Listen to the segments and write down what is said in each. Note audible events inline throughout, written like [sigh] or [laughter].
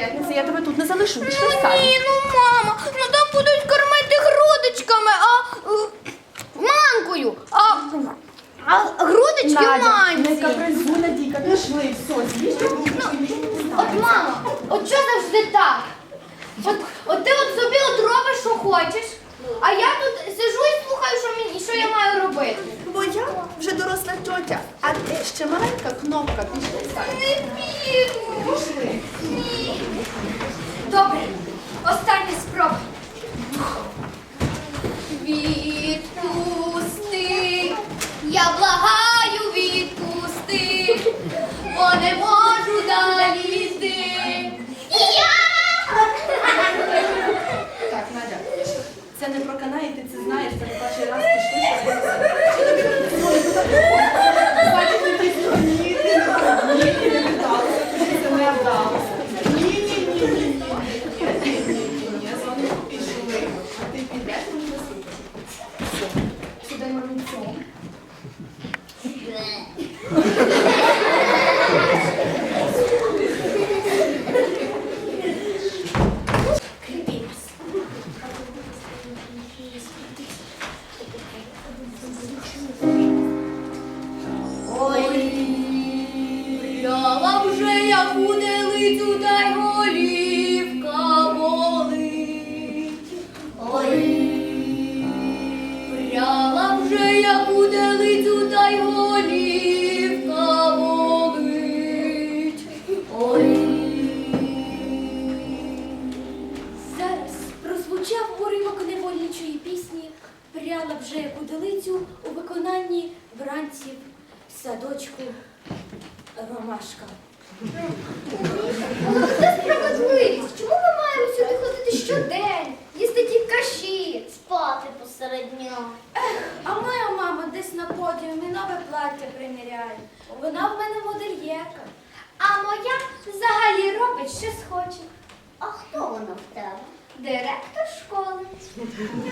п'ятниці, я тебе тут не залишу. Пішли в сад. Ну, You. виконанні вранці в садочку Ромашка. Ну, Це справедливість. Чому ми маємо сюди ходити щодень? Їсти ті каші, спати посеред дня. Ех, а моя мама десь на подіумі нове плаття приміряє. Вона в мене модельєка. А моя взагалі робить, що схоче. А хто вона в тебе? директор школи.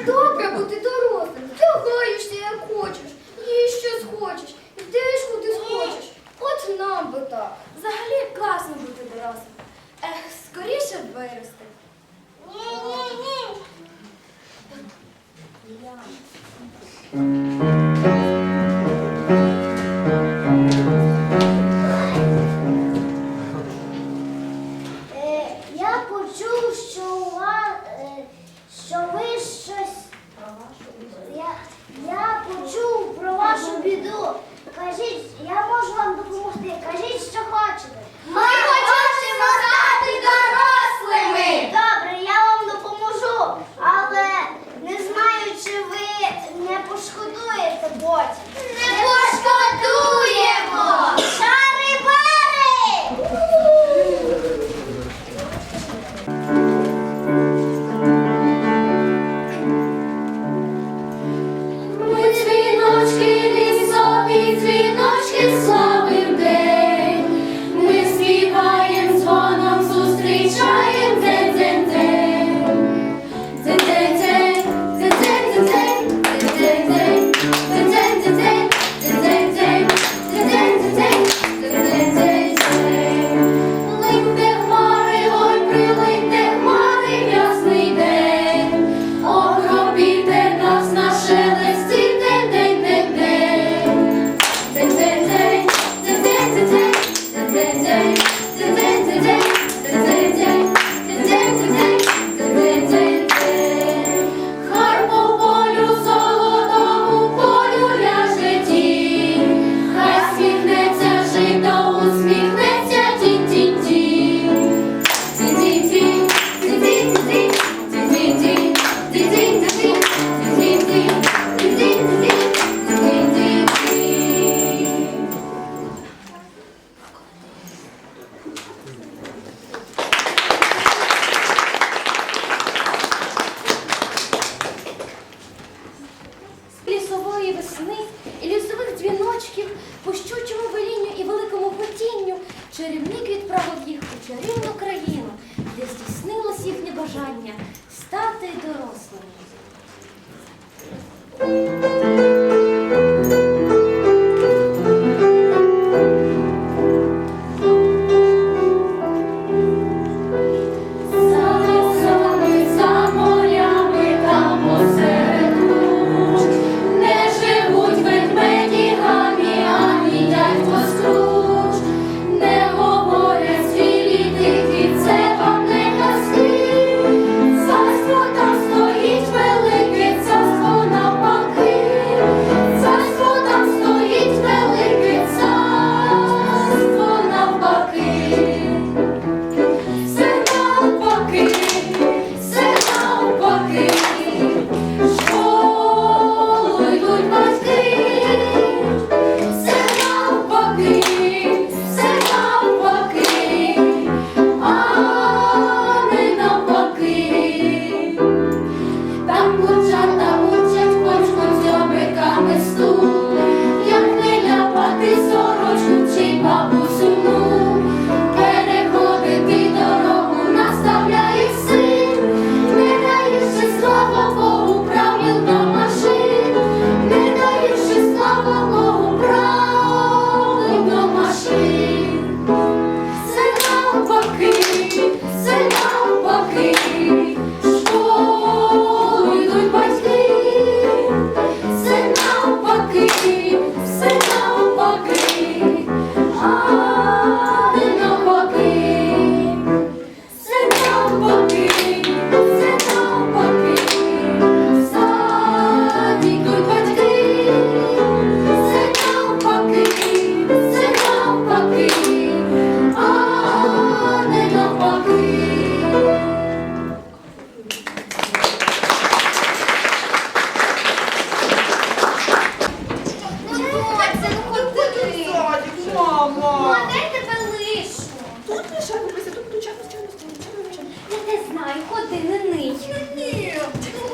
Добре бути дорослим, Ти вдягаєшся, як хочеш, їй що схочеш, йдеш куди схочеш. От нам би так. Взагалі класно бути дорослим. Ех, скоріше вирости. Ні, ні, ні.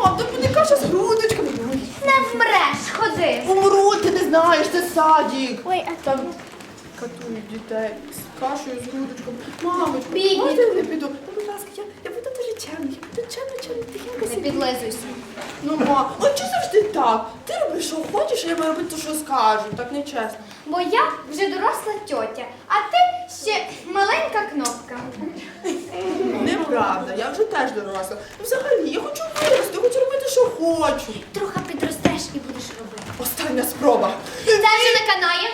Мам, то буде каша з грудочками. Не вмреш, ходи. Умру, ти не знаєш, це садік. Ой, а Там катують дітей з кашею, з грудочками. Мамочка, Бідні. можна я не піду? Ну, будь ласка, я, я буду дуже чемна. Я буду чемний чемна, тихенько Не сидіти. підлизуйся. Ну, ма, от чи завжди так? Ти робиш, що хочеш, а я маю робити, що скажу. Так нечесно. Бо я вже доросла тьотя, а ти ще маленька кнопка. Неправда, я вже теж доросла. Взагалі, я хочу вирости, хочу робити, що хочу. трохи підростеш і будеш робити. Остання спроба. Це вже не канає.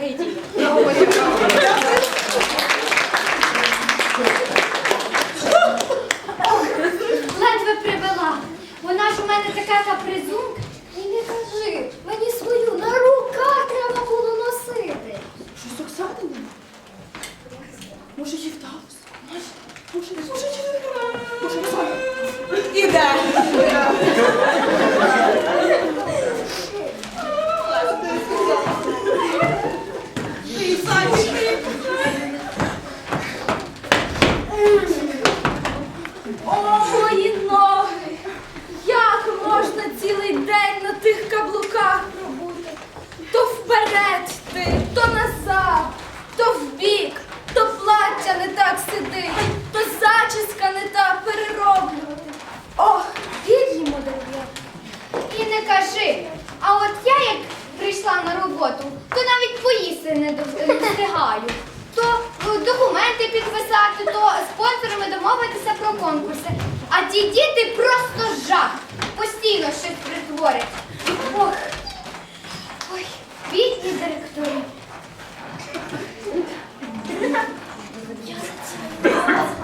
可以我 [laughs]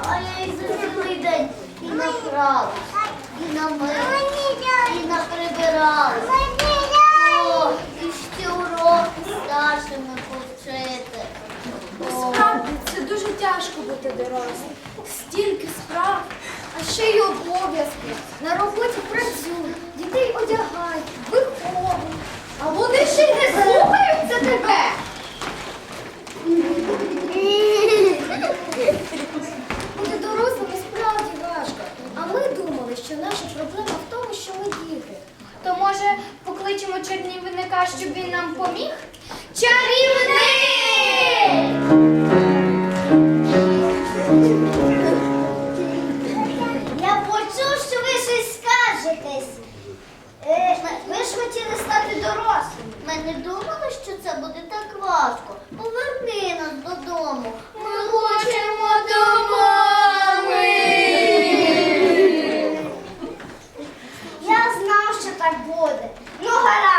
А я їх за цілий день і напрала, і намила, і наприбирала. О, і ще уроки старшими повчити. Справді, це дуже тяжко бути дорослим. Стільки справ. А ще й обов'язки. На роботі працюють, дітей одягають, виховують. А вони ще й не слухаються тебе. наша проблема в тому, що ми діти. То може покличемо чарівника, щоб він нам поміг? Чарівник! Я почув, що ви щось скажетесь. Е, ми ж хотіли стати дорослими. Ми не думали, що це буде так важко. Поверни нас додому. Ми хочемо додому. буде. Ну гаразд.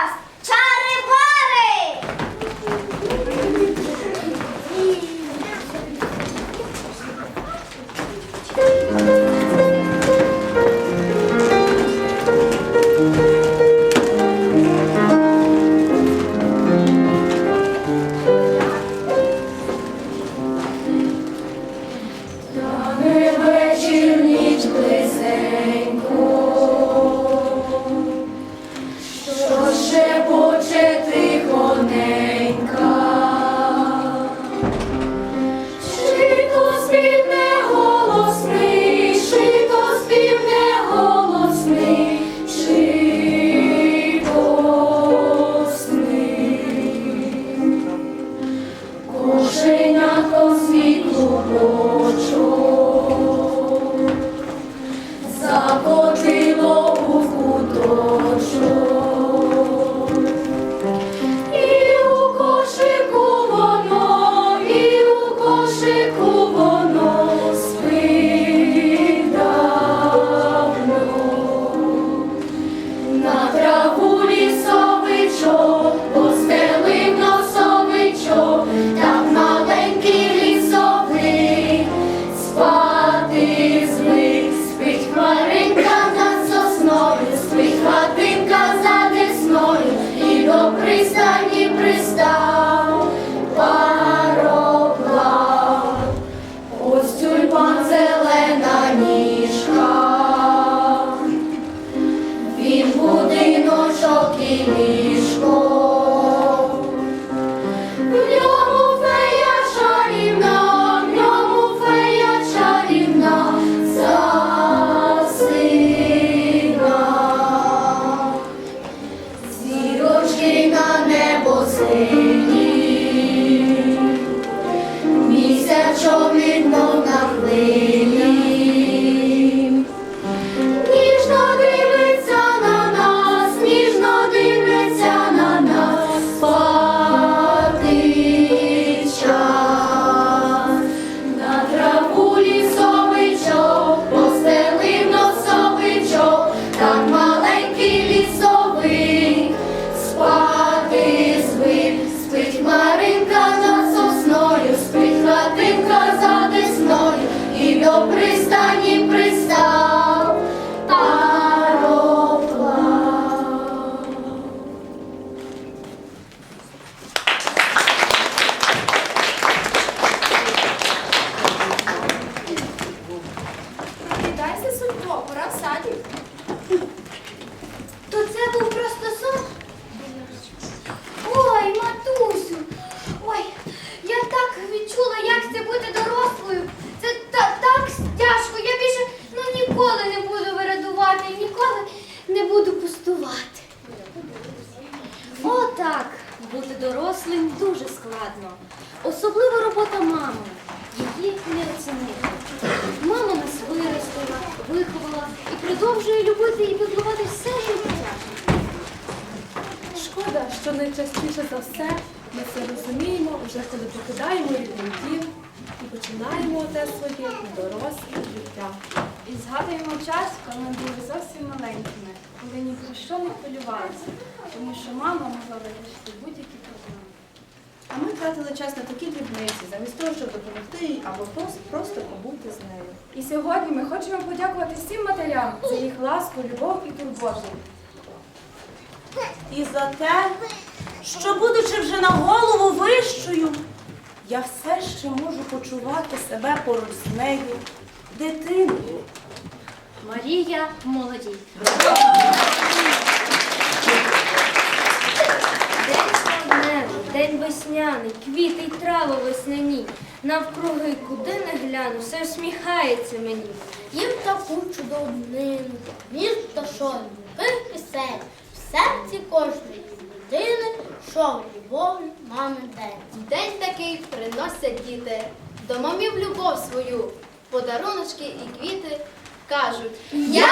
surely no, not where. Продовжує любити і піклувати все життя. Шкода, що найчастіше за все ми це розуміємо, вже коли покидаємо рідний дім і починаємо те своє доросле життя. І згадуємо час, коли ми були зовсім маленькими, коли ні про що не хвилювалися, тому що мама могла вирішити будь-які проблеми. А ми тратили час на такі дрібниці, замість того, щоб допомогти їй або просто, просто побути з нею. І сьогодні ми хочемо подякувати всім матерям за їх ласку, любов і турботу. І за те, що, будучи вже на голову вищою, я все ще можу почувати себе поруч з нею дитиною. Марія молоді. День сповнений, день весняний, квіти й трави весняні. Навкруги, куди не гляну, все усміхається мені. Їм таку чудову днину, між пташок, любих пісень, в серці кожної людини, що в любові мами день. День такий приносять діти, до мамів любов свою, подаруночки і квіти кажуть. Я